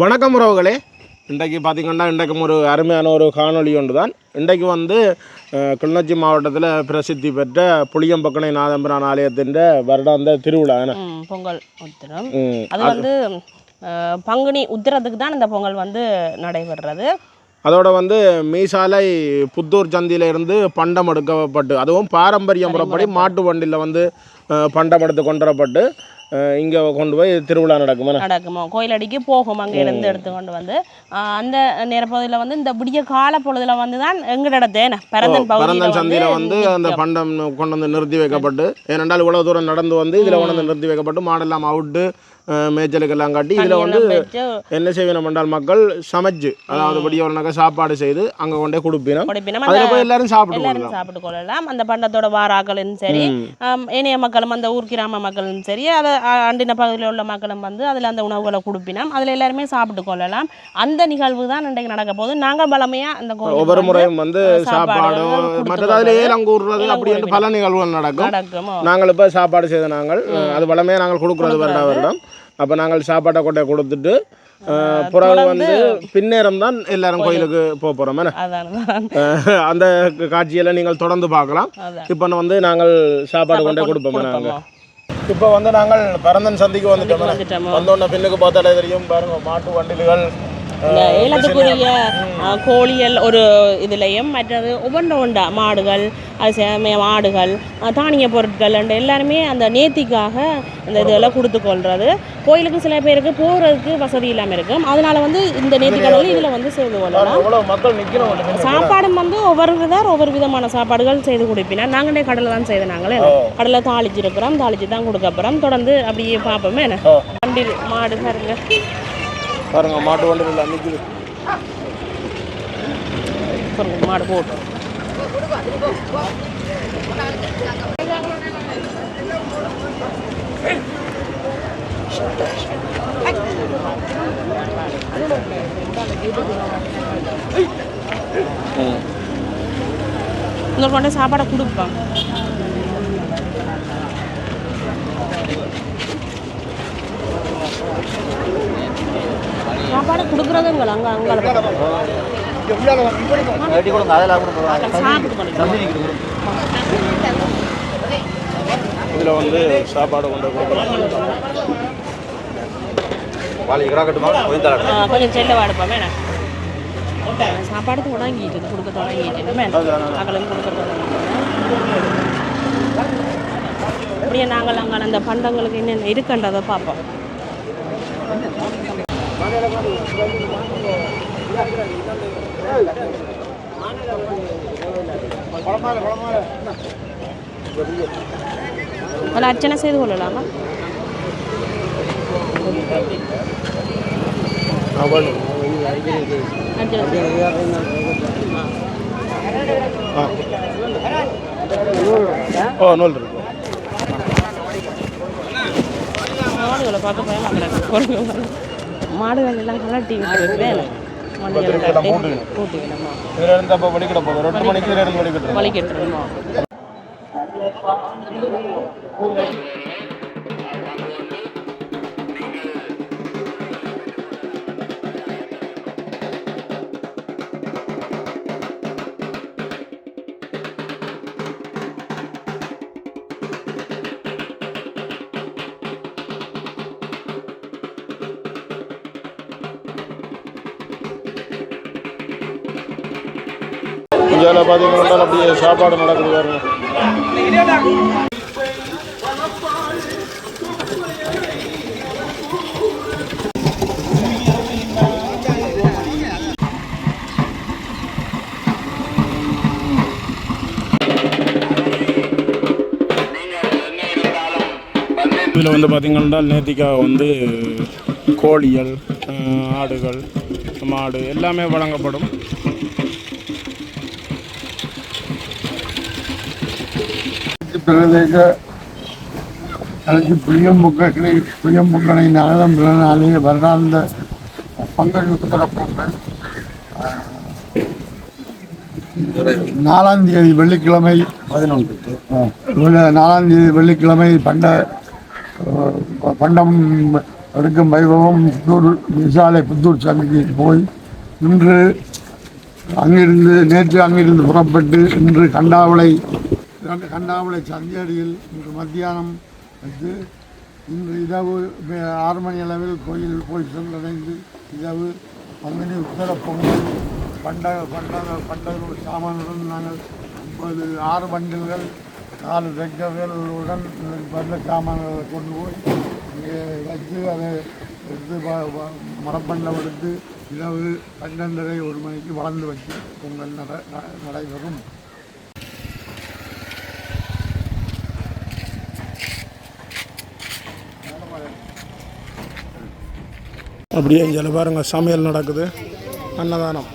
வணக்கம் உறவுகளே. இன்றைக்கு பார்த்திங்கன்னா இன்றைக்கும் ஒரு அருமையான ஒரு காணொளி ஒன்று தான் இன்றைக்கு வந்து கிளிநொச்சி மாவட்டத்தில் பிரசித்தி பெற்ற புளியம்பக்கனை நாதம்பிரான் ஆலயத்தின் வருடாந்த திருவிழா பொங்கல் உத்திரம். அது வந்து பங்குனி உத்திரத்துக்கு தான் இந்த பொங்கல் வந்து நடைபெறுறது. அதோட வந்து மீசாலை புத்தூர் சந்தியில இருந்து பண்டம் எடுக்கப்பட்டு அதுவும் பாரம்பரிய முறைப்படி மாட்டு வண்டியில் வந்து பண்டம் எடுத்து கொண்டு வரப்பட்டு இங்கே கொண்டு போய் திருவிழா நடக்கும்? நடக்குமோ? கோயிலடிக்கு போகும் அங்கே இருந்து எடுத்துக்கொண்டு வந்து. அஹ், அந்த நேரப்பகுதியில் வந்து இந்த விடிய கால பொழுதுல வந்து தான் எங்கட இடத்தேன பரந்தன் பரந்தன் சந்தியில வந்து அந்த. பண்டம் கொண்டு வந்து நிறுத்தி வைக்கப்பட்டு ஏனென்றால் இவ்வளவு தூரம் நடந்து வந்து இதில் கொண்டு வந்து நிறுத்தி வைக்கப்பட்டு மாடெல்லாம் அவுட்டு மேய்ச்சலுக்கெல்லாம் காட்டி இதில் வந்து என்ன செய்வினம் என்றால் மக்கள் சமைச்சு அதாவது படியவனாக்க சாப்பாடு செய்து அங்கே கொண்டே கொடுப்பினோம். அதில் போய் எல்லாரும் சாப்பிட்டு எல்லாரும் கொள்ளலாம். சாப்பிட்டு கொள்ளலாம். அந்த பண்டத்தோட வாராக்களும் சரி ஏனைய மக்களும் அந்த ஊர் கிராம மக்களும் சரி அதை அண்டின பகுதியில் உள்ள மக்களும் வந்து அதில் அந்த உணவுகளை கொடுப்பினோம். அதில் எல்லாருமே சாப்பிட்டு கொள்ளலாம். அந்த நிகழ்வு தான் இன்றைக்கு நடக்க போகுது. நாங்கள் பலமையாக அந்த ஒவ்வொரு வந்து முறையும் வந்து சாப்பாடு சாப்பாடும் மற்றது அதில். ஏலம் அப்படி கூறுவது. பல நிகழ்வுகள் நடக்கும். நாங்கள் இப்போ சாப்பாடு செய்த நாங்கள் அது வளமே நாங்கள் கொடுக்குறது வருடா வருடம். அப்போ நாங்கள் சாப்பாட்டை கொட்டை கொடுத்துட்டு தொடர்ந்து வந்து பின்னேரம் தான் எல்லாரும் கோயிலுக்கு போக போகிறோம் அந்த காட்சியெல்லாம் நீங்கள் தொடர்ந்து பார்க்கலாம். இப்போ வந்து நாங்கள் சாப்பாடு கொண்டே கொடுப்போம். நாங்கள். இப்போ வந்து நாங்கள் பரந்தன் சந்திக்கு வந்துட்டோம். வந்தோடனே பின்னுக்கு பார்த்தாலே தெரியும். பாருங்க மாட்டு வண்டில்கள் இந்த ஏலத்துக்குரிய கோழிகள் ஒரு இதுலையும் மற்றது ஒவ்வொன்று உண்டா? மாடுகள் அது மாடுகள் தானிய பொருட்கள் and எல்லாருமே அந்த நேர்த்திக்காக அந்த இதெல்லாம் கொடுத்து கொள்றது கோயிலுக்கு சில பேருக்கு போகிறதுக்கு வசதி இல்லாமல் இருக்கும். அதனால வந்து இந்த நேர்த்திக்கடலில் இதில் வந்து செய்து கொள்ளலாம். சாப்பாடும் வந்து ஒவ்வொரு விதர் ஒவ்வொரு விதமான சாப்பாடுகள் செய்து கொடுப்பினா நாங்களே கடலை தான் செய்த நாங்களே கடலை தாளிச்சிருக்கிறோம் தாளிச்சு தான் கொடுக்க போகிறோம் தொடர்ந்து அப்படியே பார்ப்போமே என்ன? ஓ. வண்டி மாடு பாருங்க. பாருங்க மாட்டு வண்டிகள் நிற்குது பாருங்க, மாடு போட்டு. இன்னொரு கொண்டு சாப்பாடை கொடுப்பாங்க சாப்பாடு கொடுக்குறதுங்களா? அங்கே அங்கே இதில் வந்து சாப்பாடு கொண்டு கொடுக்கலாம். கொஞ்சம் செல்ல வாடுப்போம் வேணாம் சாப்பாடு தொடங்கிட்டு கொடுக்க தொடங்கிட்டு வேணும் அகலும் கொடுக்க தொடங்கிட்டு. அப்படியே நாங்கள் அங்கே அந்த பண்டங்களுக்கு என்னென்ன இருக்குன்றதை பார்ப்போம். அதில் அர்ச்சனை செய்து கொள்ளலாமா செய்து ஓ நூல் இருக்கு பார்க்க மாடுகள் எல்லாம் கலட்டி விட்டு வேணும் அப்படியே சாப்பாடு நடக்குது பாருங்க. இதில் வந்து பார்த்திங்கன்னா நேத்திக்காக வந்து கோழிகள் ஆடுகள் மாடு எல்லாமே வழங்கப்படும். பிரதேச தலைக்கு புளியம்புக்களை புளியம்புக்களை நகரம் பிறனாலே வருடாந்த பங்கு பொங்கல் நாலாம் தேதி வெள்ளிக்கிழமை பதினொன்று நாலாம் தேதி வெள்ளிக்கிழமை பண்ட பண்டம் எடுக்கும் வைபவம் புத்தூர் விசாலை புத்தூர் சந்தைக்கு போய் இன்று அங்கிருந்து நேற்று அங்கிருந்து புறப்பட்டு இன்று கண்டாவளை கண்டாமலை சந்தியடியில் இன்று மத்தியானம் வைத்து இன்று இரவு ஆறு மணி அளவில் கோயில் போய் சென்றடைந்து இரவு பங்குனி உத்தர பொங்கல் பண்டக பண்டக பண்டக சாமானுடன் நாங்கள் ஒன்பது ஆறு பண்டல்கள் நாலு ரெக்கர்களுடன் பண்ட சாமான்களை கொண்டு போய் இங்கே வச்சு அதை எடுத்து மரப்பண்டம் எடுத்து இரவு பன்னெண்டரை ஒரு மணிக்கு வளர்ந்து வச்சு பொங்கல் நட ந- நடைபெறும். அப்படியே இங்கே பாருங்க சமையல் நடக்குது. அன்னதானம்.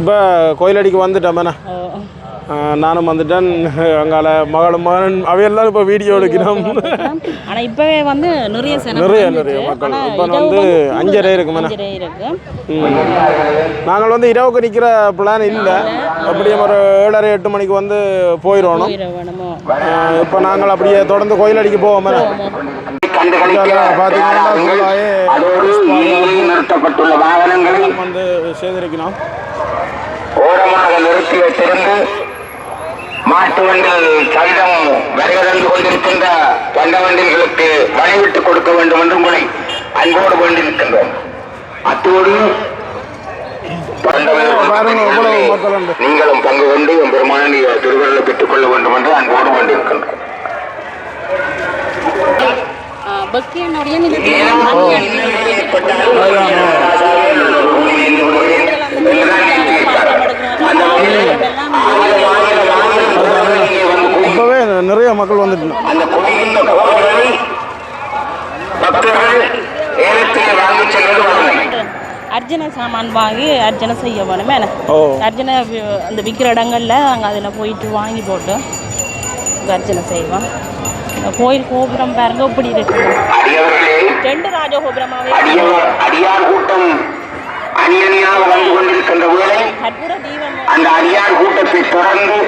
இப்போ கோயிலடிக்கு வந்துட்டேன் நானும் வந்துட்டேன். அங்கால மகளும் மகன் அவையெல்லாம் இப்போ வீடியோ எடுக்கிறோம். ஆனா இப்பவே வந்து நிறைய நிறைய. நிறைய மக்கள். இப்போ வந்து அஞ்சரை இருக்கு. நாங்கள் வந்து இரவுக்கு நிற்கிற பிளான் இல்லை. அப்படியே ஒரு ஏழரை எட்டு மணிக்கு வந்து போயிடணும்? இப்போ நாங்கள் அப்படியே தொடர்ந்து கோயிலடிக்கு போவோம் மேனே பார்த்தீங்கன்னா வந்து செய்திருக்கணும் ஓரமாக நிறுத்தி வைத்திருந்து மாட்டு வண்டில் சகிதம் வருகிறந்து கொண்டிருக்கின்ற பண்ட வண்டிகளுக்கு வழிவிட்டுக் கொடுக்க வேண்டும் என்று உங்களை அன்போடு வேண்டியிருக்கின்றோம். அத்தோடு நீங்களும் பங்கு கொண்டு என் பெருமான திருவிழலை பெற்றுக் கொள்ள வேண்டும் என்று அன்போடு வேண்டியிருக்கின்றோம். இப்போவே நிறைய மக்கள் வந்துட்டு அந்த குடியிருந்த கோவில்களை பக்தர்கள் ஏலத்தில் வாங்கி செல்வது வழமை அர்ஜுன சாமான் வாங்கி அர்ச்சனை செய்ய ஓ. அர்ச்சனை அந்த விற்கிற இடங்கள்ல அங்கே அதில் போயிட்டு வாங்கி போட்டு அர்ச்சனை செய்வோம் கோயில் கோபுரம் பாருங்க இப்படி இருக்கு. ரெண்டு ராஜகோபுரமாவே அடியார் கூட்டம் அணி அணியாக வந்து கொண்டிருக்கின்ற வேளை கற்பூர தீபம் அந்த அடியார் கூட்டத்தை தொடர்ந்து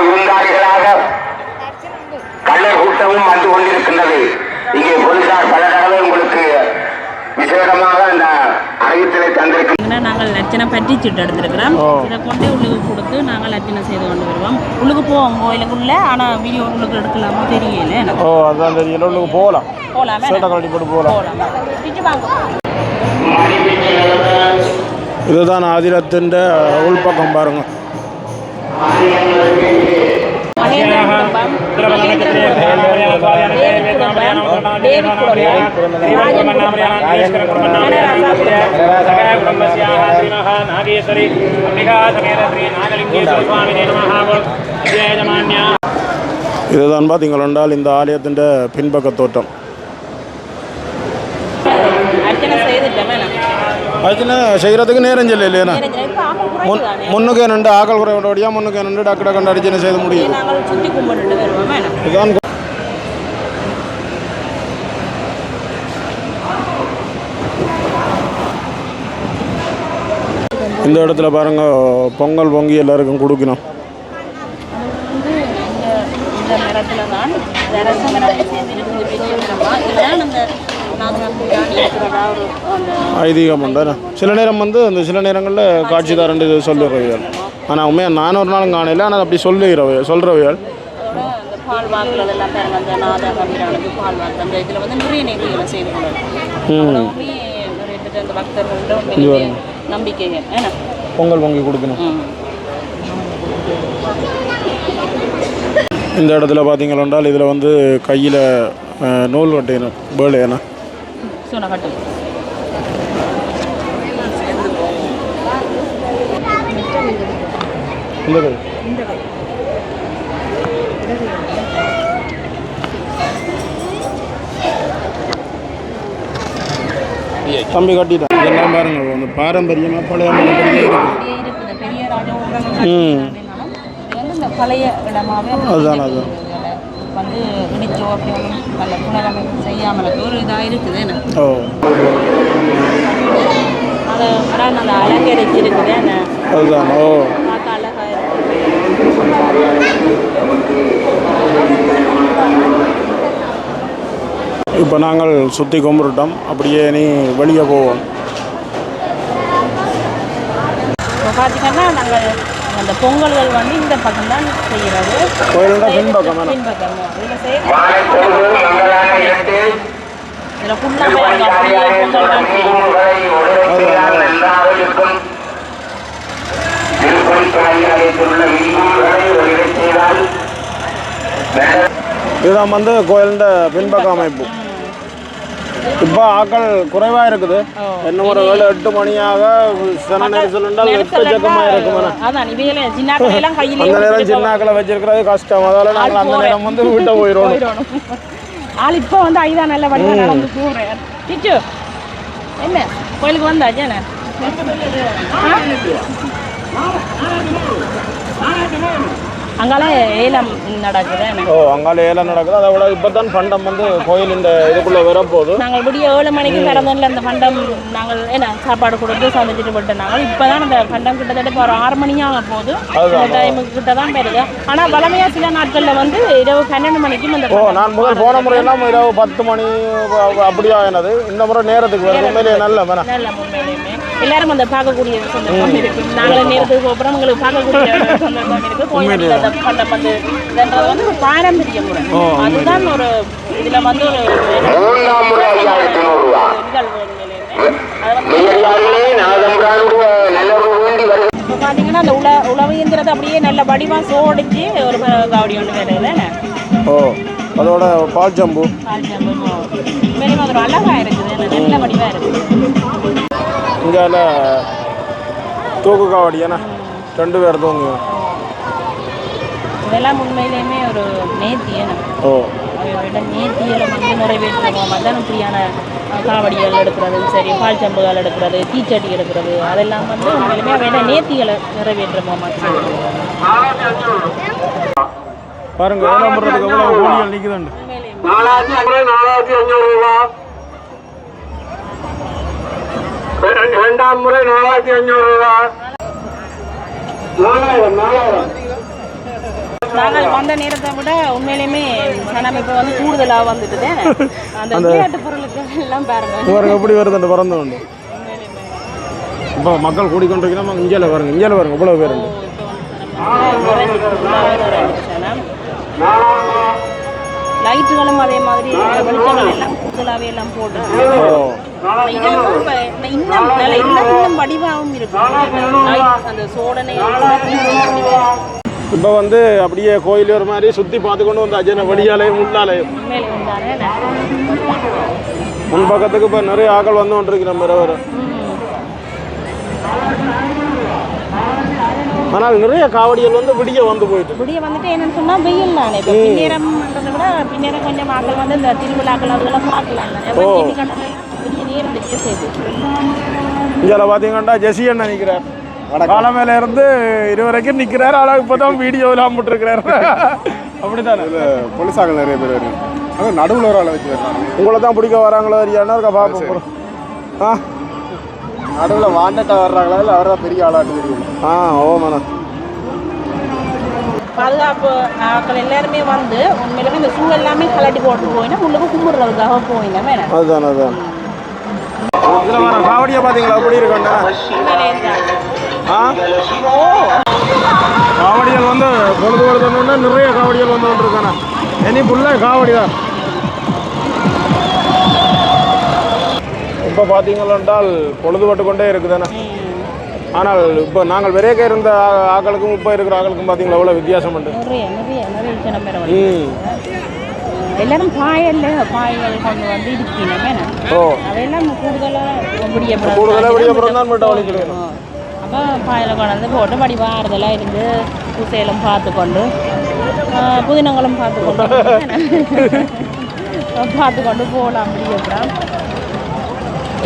அழையா விருந்தாளிகளாக கள்ளர் கூட்டமும் வந்து கொண்டிருக்கின்றது. இங்கே போலீசார் பல தடவை உங்களுக்கு விசேடமாக அந்த அறிவித்தலை பார்த்தீங்கன்னா நாங்கள் அர்ச்சனை பற்றி சீட்டு எடுத்துருக்கிறோம். இதை கொண்டு உள்ளுக்கு கொடுத்து நாங்கள் அர்ச்சனை செய்து கொண்டு வருவோம். உள்ளுக்கு போவோம் கோயிலுக்குள்ள ஆனால் வீடியோ உள்ளுக்கு எடுக்கலாமோ தெரியல. எனக்கு ஓ அதான் தெரியும் உள்ளுக்கு போகலாம். போகலாமே. சேட்டை கழட்டி போட்டு போகலாம். போகலாம். பிச்சு வாங்க. இதுதான் ஆதிரத்தின் உள்பக்கம் பாருங்க. నాగేశ్వరి అంబికా సమేత శ్రీ నాగలింగేశ్వర స్వామినే నమః జయజమాన్య இதுதான் பார்த்தீங்கள் என்றால் இந்த ஆலயத்தின் பின்பக்க தோட்டம் அர்ச்சனை செய்துட்டோமே நான். அதுன்னு செய்கிறதுக்கு நேரம் இல்லை இல்லையா முன்? முன்னுக்கு ரெண்டு ஆக்கள் குறைவோடையா முன்னுக்கு ரெண்டு டக்கு டக்கு அடிச்சு செய்து நான். இதுதான் இந்த இடத்துல பாருங்க பொங்கல் பொங்கி எல்லாருக்கும் கொடுக்கணும் இந்த மரத்துல தான் ஐதீகம் உண்டு சில நேரம் வந்து அந்த சில நேரங்களில் காட்சிதாரன் இது சொல்லுறவைகள் ஆனால் உண்மையாக நான் ஒரு நாளும் காணையில் ஆனால் அப்படி அதோட அந்த பால் வாக்குறது எல்லாம் பாருங்க. அந்த நாத கம்பீரானது பால் அந்த இதில் வந்து நிறைய செய்து அந்த பக்தர்களோட பொங்கல் பொங்கி கொடுக்கணும். இந்த இடத்துல பார்த்தீங்கள் என்றால் இதில் வந்து கையில் நூல் கட்டிக்கணும் பேர்லேனா சொன்ன கட்டு இந்த கை தம்பி கட்டிட்டேன் இதெல்லாம் பாருங்க அந்த பாரம்பரியமாக பழைய ம். இது வந்து இந்த பழைய இடமாவே அதுதான், அதுதான். வந்து இடிச்சோ அப்படி ஒன்றும் நல்ல புனரமைப்பு செய்யாமலுக்கு ஒரு இதாக இருக்குது அது ஆனால் அந்த அலங்கரிச்சு இருக்குது என்ன? அதுதான் ஓ. பார்க்க அழகா இப்போ நாங்கள் சுற்றி கும்பிட்டுட்டோம். அப்படியே நீ வெளியே போவோம். இப்போ பார்த்தீங்கன்னா நாங்கள் அந்த பொங்கல்கள் வந்து இந்த பக்கம் தான் செய்கிறது கோயிலோட பின்பக்கம். இதில் செய்ய மாலை பொழுது மங்களான இரண்டு இதில் ஃபுல்லாக அப்படியே பொங்கல் தான் செய்யும் எல்லாருக்கும் திருப்பணித்துறை அழைத்துள்ள விதிமுறைகளை ஒளிரச் செய்தால் இதுதான் வந்து கோயிலோட பின்பக்க அமைப்பு. இப்போ ஆக்கள் குறைவாக இருக்குது. இன்னும் ஒரு ஏழு எட்டு மணியாக சன நெரிசல் என்றால் எக்கச்சக்கமாக இருக்கும் அந்த நேரம் சின்னாக்களை வச்சிருக்கிறது கஷ்டம். அதால நாங்கள் அந்த நேரம் வந்து வீட்டை போயிடுவோம் ஆள் இப்போ வந்து ஐதா நல்ல வடிவா நடந்து போகிறேன் டிச்சு என்ன? கோயிலுக்கு வந்தாச்சு என்ன? அங்கால ஏலம் நடக்குது ஓ அங்கால ஏலம் நடக்குது. அதை விட இப்போ தான் பண்டம் வந்து கோயில் இந்த இதுக்குள்ளே வரப்போகுது. நாங்கள் விடிய ஏழு மணிக்கு பிறந்தோம்ல அந்த பண்டம் நாங்கள் என்ன சாப்பாடு கொடுத்து சமைச்சிட்டு போட்டு நாங்கள் இப்போ தான் அந்த பண்டம் கிட்டத்தட்ட இப்போ ஒரு ஆறு மணியாக போகுது. இந்த டைமுக்கு கிட்ட தான் பெறுது. ஆனால் வளமையா சில நாட்களில் வந்து இரவு பன்னெண்டு மணிக்கும் இந்த ஓ நான் முதல் போன முறையெல்லாம் இரவு பத்து மணி அப்படியா ஆனது இந்த முறை நேரத்துக்கு வருது உண்மையிலேயே நல்ல வேணாம் எல்லாரும் அந்த பார்க்கக்கூடிய சந்தர்ப்பம் இருக்கு. நாங்கள் நேரத்துக்கு அப்புறம் உங்களுக்கு பார்க்கக்கூடிய சந்தர்ப்பம் இருக்கு. கோயிலில் அந்த பண்டம் வந்து இதுன்றது வந்து ஒரு பாரம்பரிய முறை அதுதான் ஒரு இதுல வந்து ஒரு பார்த்தீங்கன்னா அந்த உல உழவு இயந்திரத்தை அப்படியே நல்ல வடிவாக சோடிச்சு ஒரு காவடி ஒன்று ஓ அதோட பால் ஜம்பு. உண்மையிலுமே அது ஒரு அழகா இருக்குது. நல்ல வடிவாக இருக்குது. இங்கே தூக்கு காவடி ஏன்னா ரெண்டு பேர் தூங்குவோம். இதெல்லாம் உண்மையிலேயுமே ஒரு நேர்த்தியான ஓ. நேர்த்தியில் வந்து நிறைவேற்றுவோம். இப்படியான அஹ், காவடிகள் எடுக்கிறதும் சரி பால் சம்புகள் எடுக்கிறது தீச்சட்டி எடுக்கிறது அதெல்லாம் வந்து உண்மையிலுமே அவரோட நேர்த்திகளை நிறைவேற்றுவோம் பாருங்க எவ்வளோ நிற்குதுண்டு நாலாயிரத்தி ஐநூறு நாலாயிரத்தி ஐநூறு ரூபா. இரண்டாம் முறை நாலாயிரத்தி ஐநூறு ரூபா நாலாயிரம் நாலாயிரம் நாங்கள் வந்த நேரத்தை விட உண்மையிலுமே சனம் இப்போ வந்து கூடுதலாக வந்துட்டுது. அந்த விளையாட்டு பொருளுக்கு எல்லாம் பாருங்க. எப்படி வருதுண்டு பறந்து உண்டு இப்போ மக்கள் கூடிக்கொண்டிருக்கிறோம் இந்தியாவில் பாருங்க இந்தியாவில் பாருங்க இவ்வளோ பேர் லைட்டுகளும் அதே மாதிரி வெளிச்சங்கள் எல்லாம் கூடுதலாகவே எல்லாம் போட்டு இதெல்லாம் இப்ப இன்னும் நல்ல இன்னும் இன்னும் வடிவாகவும் இருக்கும். Light, அந்த சோடனை இப்போ வந்து அப்படியே கோயில் ஒரு மாதிரி சுற்றி பார்த்து கொண்டு வந்து அஜன வழியாலையும் உள்ளாலையும். மேலே வந்தானே முன் பக்கத்துக்கு இப்போ நிறைய ஆக்கள் வந்து கொண்டிருக்கிறோம் வேறு வேறு. ஆனால் நிறைய காவடிகள் வந்து விடிய வந்து போயிட்டு. இப்படியே வந்துட்டு என்னன்னு சொன்னா வெயில் தானே. இப்போ பின்னேரம்ன்றதை விட பின்னேரம் கொஞ்சம் ஆக்கள் வந்து இந்த திருவிழாக்கள் அதெல்லாம் பார்க்கலாம் இங்கே பார்த்தீங்கன்னா ஜெசி அண்ணன் நிற்கிறார் காலமேல இருந்து இதுவரைக்கும் நிற்கிறார் ஆனால் இப்போ தான் வீடியோவில் போட்டுருக்கிறார். அப்படித்தானே? போலீஸாக நிறைய பேர் வருது அது நடுவில் ஒரு ஆளை வச்சு உங்களை தான் பிடிக்க வராங்களோ இல்லையான்னு இருக்கா பார்ப்போம் ஆ? நடுவில் வாண்டட்டா வர்றாங்களா இல்லை அவர் தான் பெரிய ஆளாட்டு தெரியும்? ஆ ஓ மேடம் பாதுகாப்பு ஆட்கள் எல்லாருமே வந்து உண்மையிலுமே இந்த ஷூ எல்லாமே கலட்டி போட்டு போயினா உள்ளுக்கு கும்பிடுறதுக்காக போயினா வேணாம் அதுதான் அதுதான். இதில் வர காவடியை பார்த்தீங்களா? எப்படி தான் ஆ? காவடிகள் வந்து பொழுது வருதுன்னு நிறைய காவடிகள் வந்து கொண்டிருக்கானே இனி ஃபுல்லாக காவடி தான். இப்போ பார்த்தீங்களென்றால் பொழுதுபட்டு கொண்டே இருக்குதானே ஆனால் இப்போ நாங்கள் விரைக்க இருந்த ஆக்களுக்கும் இப்போ இருக்கிற ஆக்களுக்கும் பார்த்தீங்களா எவ்வளோ வித்தியாசம் உண்டு? ம். எல்லாரும் பாயல்ல பாய்கள் கொண்டு வந்து இருக்கணும் அதெல்லாம் கூடுதலாக கூடுதலாக விடியப்புறம் தான் மட்டும் வலிக்கிறேன் அப்போ பாயில் கொண்டாந்து போட்டு படி வாரதெல்லாம் இருந்து பூசையெல்லாம் பார்த்து கொண்டு ஆ, புதினங்களும் பார்த்து கொண்டு பார்த்து கொண்டு போகலாம் முடியப்புறம்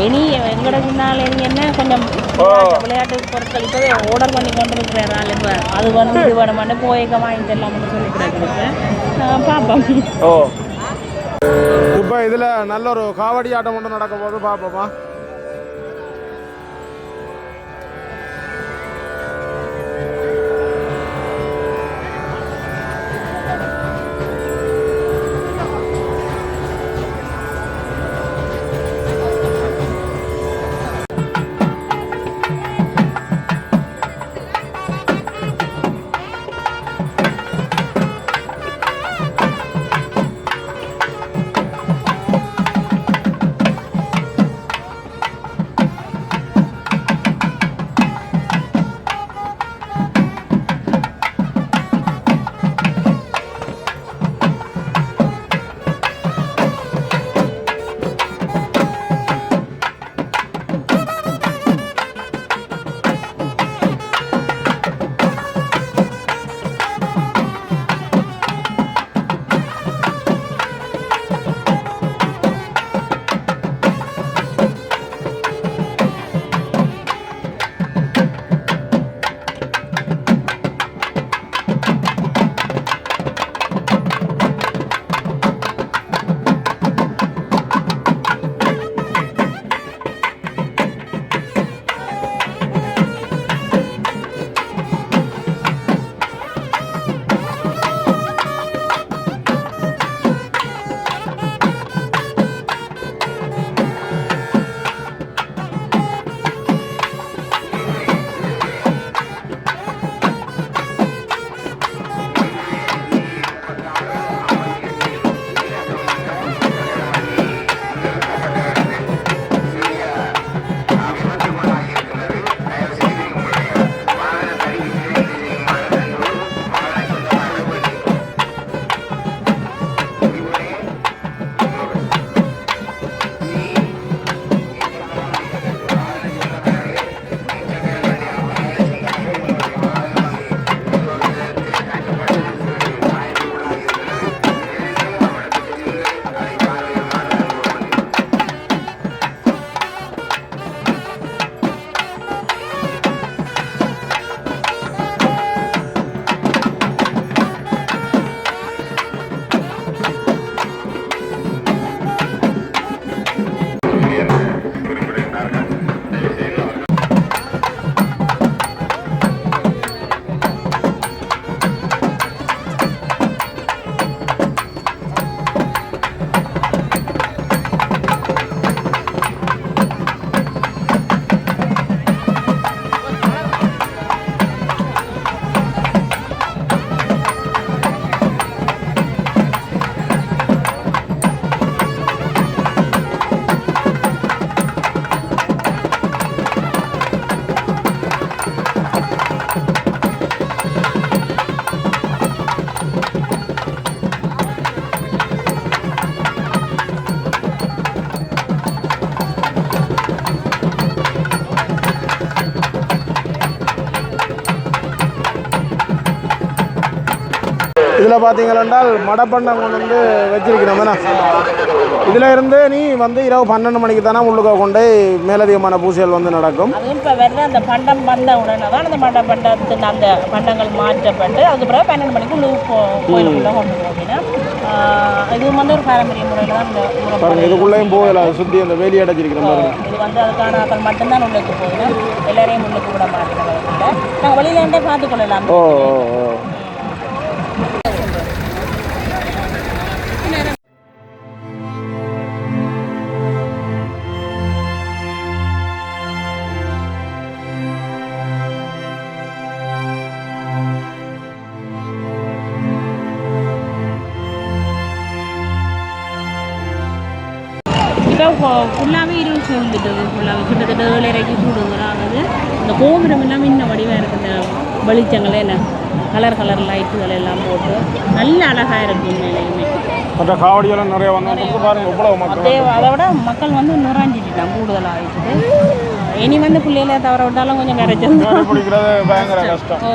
இனி எங்கட பின்னால் இனி என்ன? கொஞ்சம் விளையாட்டு- பொருட்கள் இப்போ ஆர்டர் பண்ணி கொண்டு இருக்கிறாள் இப்போ அது வேணும் இது வேணுமான்னு போயக்க வாங்கி தரலாம்னு சொல்லிக்கிறேன் பார்ப்போம் ஓ. இப்போ இதில் நல்ல ஒரு காவடி ஆட்டம் ஒன்று நடக்கும் போது பார்ப்போமா இதில் பார்த்தீங்களென்றால் மடப்பண்டம் கொண்டு வந்து வச்சிருக்கிறோம் தானே? இதில் இருந்து நீ வந்து இரவு பன்னெண்டு மணிக்கு தானே உள்ளுக்க கொண்டு மேலதிகமான பூசைகள் வந்து நடக்கும். இப்போ வெறும் அந்த பண்டம் வந்த உடனே தான் அந்த மண்ட பண்டத்தின் அந்த பண்டங்கள் மாற்றப்பட்டு அதுக்கு பிறகு பன்னெண்டு மணிக்கு உள்ள கோயிலுக்குள்ளே கொண்டு இது வந்து ஒரு பாரம்பரிய முறையில் தான் இந்த பாருங்க இதுக்குள்ளேயும் போகல சுற்றி அந்த வேலி அடைச்சிருக்கிற மாதிரி இது வந்து அதுக்கான ஆக்கள் மட்டும்தான் உள்ளுக்கு போகணும். எல்லாரையும் உள்ளுக்கு விட மாட்டேங்கிறதுல நாங்கள் வெளியில இருந்தே பார்த்துக்கொள்ளலாம் ஓ. ஃபுல்லாகவே இருள் சூழ்ந்துட்டது ஃபுல்லாகவே கிட்டத்தட்ட ஏழரைக்கு கூடுதலாகுது இந்த கோபுரம் எல்லாம் இன்ன வடிவாக இருக்குது இந்த வெளிச்சங்கள் என்ன கலர் கலர் லைட்டுகள் எல்லாம் போட்டு நல்ல அழகாக இருக்கு உண்மையிலையுமே மற்ற காவடியெல்லாம் நிறைய வந்தாங்க பாருங்க இவ்வளவு மக்கள் அதே விட மக்கள் வந்து நுறாஞ்சிட்டான் கூடுதலாக ஆயிடுச்சு இனி வந்து பிள்ளைகளை தவற விட்டாலும் கொஞ்சம் கஷ்டம் ஓ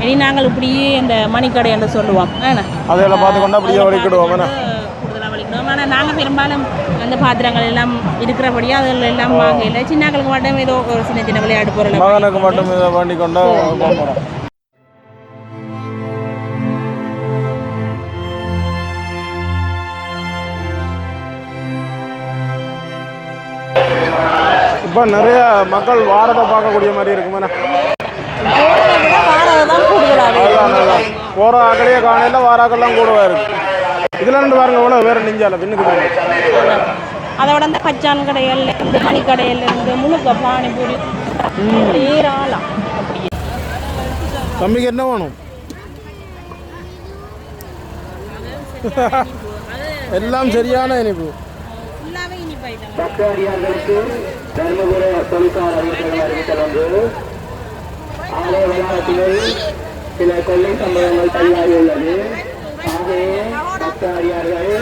இனி நாங்கள் இப்படியே இந்த மணிக்கடை என்று சொல்லுவோம் ஏன்னா அதையெல்லாம் பார்த்து கொண்டு அப்படியே வலிக்கிடுவோம் என்ன கூடுதலாக வலிக்கணும் ஆனால் நாங்கள் பெரும்பாலும் அந்த பாத்திரங்கள் எல்லாம் இருக்கிறபடியே அதில் எல்லாம் வாங்கல. சின்னாக்களுக்கு மட்டும் ஏதோ ஒரு சின்ன சின்ன விளையாட்டு பொருள் மகனுக்கு மட்டும் இதை வேண்டி கொண்டு இப்போ நிறைய மக்கள் வாரத்தை பார்க்கக்கூடிய மாதிரி இருக்குமாண்ணே போகிற ஆக்களையே காணையில் வார ஆக்கெல்லாம் கூடவா இருக்கு இதில் ரெண்டு பாருங்க எவ்வளோ வேறு நெஞ்சால பின்னுக்கு பாருங்க அதோட அந்த பச்சான் கடைகள் இந்த மணிக்கடையில இருந்து முழுக்க பானிபூரி ஏறாலாம் அப்படியே தம்பிக்கு என்ன வேணும்? எல்லாம் சரியான இனிப்பு. பக்தாரியார்களுக்கு தர்மபுர போலீசார் அறிவித்தல் அறிவித்தல் ஒன்று ஆலய வளாகத்திலே சில கொள்ளை சம்பவங்கள் பதிவாகியுள்ளது ஆகவே பக்தாரியார்கள்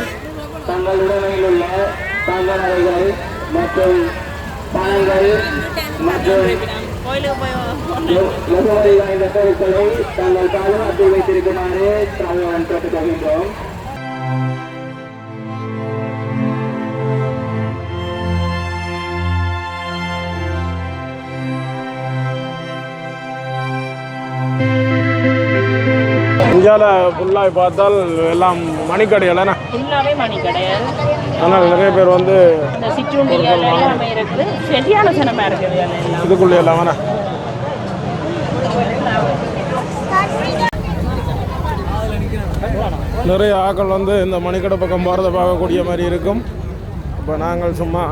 தங்கள் உடமையில் உள்ள தங்கள் அறைகள் மற்றும் பணங்கள் மற்றும் கோயிலுக்கு போய் முகவரி வாய்ந்த பொருட்களை தங்கள் பாதுகாப்பில் வைத்திருக்குமாறு தாழ்வான் கேட்டுக்கொள்கின்றோம் இந்தியாவில் ஃபுல்லாக பார்த்தால் எல்லாம் மணிக்கடைகள் ஃபுல்லாகவே மணிக்கடைகள். ஆனால் நிறைய பேர் வந்து இந்த சிற்றுண்டிகள் எல்லாமே இருக்குது சரியான சினமாக இருக்குது எல்லாம். இதுக்குள்ளே எல்லாம் வேணா. நிறைய ஆக்கள் வந்து இந்த மணிக்கடை பக்கம் போகிறத பார்க்கக்கூடிய மாதிரி இருக்கும். இப்போ நாங்கள் சும்மா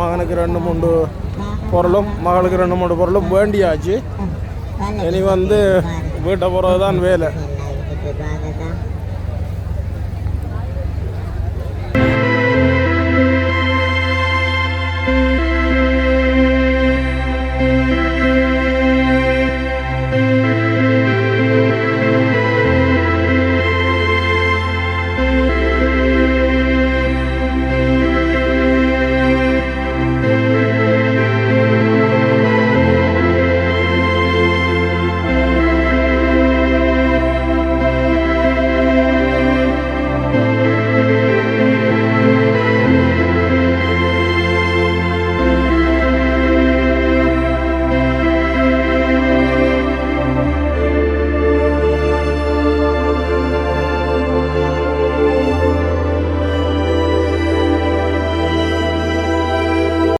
மகனுக்கு ரெண்டு மூன்று பொருளும் மகளுக்கு ரெண்டு மூணு பொருளும் வேண்டியாச்சு. இனி வந்து வீட்டை போகிறது தான் வேலை.